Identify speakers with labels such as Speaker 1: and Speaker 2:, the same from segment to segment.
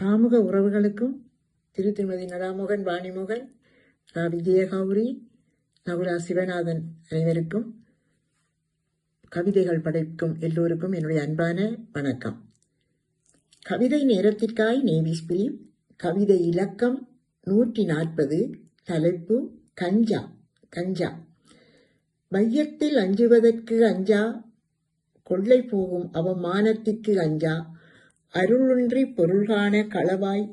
Speaker 1: காமுக உறவுகளுக்கும் திரு திருமதி நடாமோகன் வாணிமோகன் ரா. விஜயகௌரி நகுலா சிவநாதன் அனைவருக்கும் கவிதைகள் படைக்கும் எல்லோருக்கும் என்னுடைய அன்பான வணக்கம். கவிதை நேரத்திற்காய் நேவிஸ் பிலிம் கவிதை இலக்கம் நூற்றி நாற்பது தலைப்பு கஞ்சா கஞ்சா. வையத்தில் அஞ்சுவதற்கு அஞ்சா கொள்ளை போகும் அவமானத்திற்கு அஞ்சா அருளுன்றி பொருள்காண களவாய்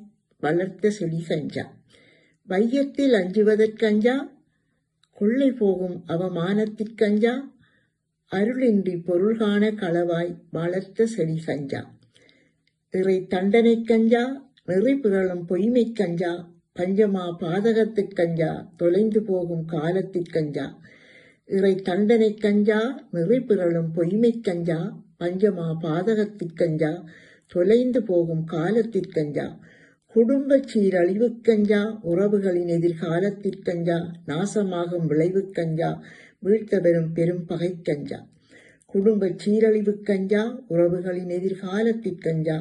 Speaker 1: வளர்த்த செடி கஞ்சா. வையத்தில் அஞ்சுவதற்கஞ்சா கொள்ளை போகும் அவமானத்திற்கஞ்சா அருளின்றி பொருள்காண களவாய் வளர்த்த செடி கஞ்சா. இறை தண்டனை கஞ்சா நெறி புகழும் பொய்மை கஞ்சா பஞ்சமா பாதகத்துக்கஞ்சா தொலைந்து போகும் காலத்திற்கஞ்சா இறை தண்டனை கஞ்சா நெறி புகழும் பொய்மை கஞ்சா பஞ்சமா பாதகத்திற்கஞ்சா தொலைந்து போகும் காலத்திற்கஞ்சா குடும்ப சீரழிவுக்கஞ்சா உறவுகளின் எதிர்காலத்திற்கஞ்சா நாசமாகும் விளைவுக்கஞ்சா வீழ்த்த பெறும் பெரும் பகைக்கஞ்சா குடும்ப சீரழிவுக்கஞ்சா உறவுகளின் எதிர்காலத்திற்கஞ்சா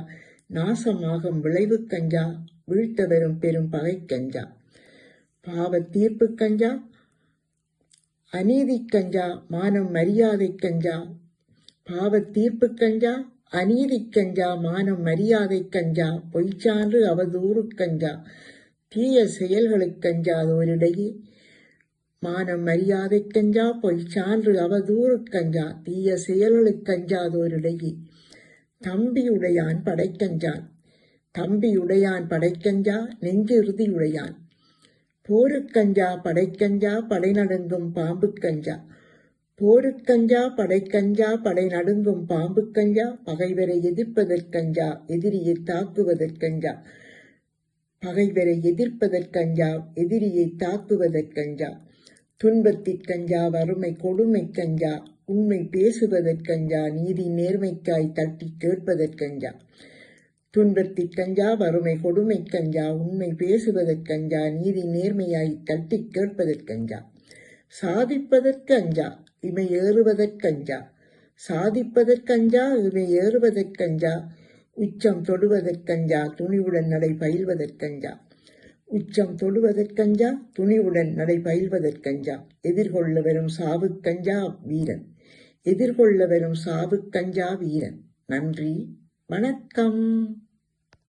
Speaker 1: நாசமாகும் விளைவுக்கஞ்சா வீழ்த்த பெறும் பெரும் பகைக்கஞ்சா பாவ தீர்ப்புக்கஞ்சா கஞ்சா. கஞ்சா. மானம் மரியாதை கஞ்சா. பாவ தீர்ப்புக்கஞ்சா கஞ்சா கஞ்சா மானம் மரியாதை கஞ்சா பொய்ச்சான்று அவதூறு கஞ்சா தீய செயல்களுக்கஞ்சாதோரிடையே மானம் மரியாதை கஞ்சா பொய்ச்சான்று அவதூறு கஞ்சா தீய செயல்களுக்கஞ்சாதோரிடையே தம்பியுடையான் படைக்கஞ்சான் தம்பியுடையான் படைக்கஞ்சா நெஞ்சிறுதியுடையான். போருக்கஞ்சா படைக்கஞ்சா படை பாம்புக்கஞ்சா கஞ்சா. போருக்கஞ்சா படைக்கஞ்சா படை நடுங்கும் பாம்புக்கஞ்சா பகைவரை எதிர்ப்பதற்கஞ்சா எதிரியை தாக்குவதற்கஞ்சா பகைவரை எதிர்ப்பதற்கஞ்சா எதிரியை தாக்குவதற்கஞ்சா துன்பத்திற்கஞ்சா வறுமை கொடுமை கஞ்சா உண்மை பேசுவதற்கஞ்சா நீதி நேர்மைக்காய் தட்டி கேட்பதற்கஞ்சா துன்பத்திற்கஞ்சா வறுமை கொடுமை கஞ்சா உண்மை பேசுவதற்கஞ்சா நீதி நேர்மையாய் தட்டி கேட்பதற்கஞ்சா சாதிப்பதற்கு அஞ்சா இமை ஏறுவதற்கஞ்சா சாதிப்பதற்கஞ்சா இமை ஏறுவதற்கஞ்சா உச்சம் தொடுவதற்கஞ்சா துணிவுடன் நடை பயில்வதற்கஞ்சா உச்சம் தொடுவதற்கஞ்சா துணிவுடன் நடை பயில்வதற்கஞ்சா எதிர்கொள்ள வரும் சாவுக்கஞ்சா வீரன். எதிர்கொள்ள வரும் சாவுக்கஞ்சா வீரன். நன்றி வணக்கம்.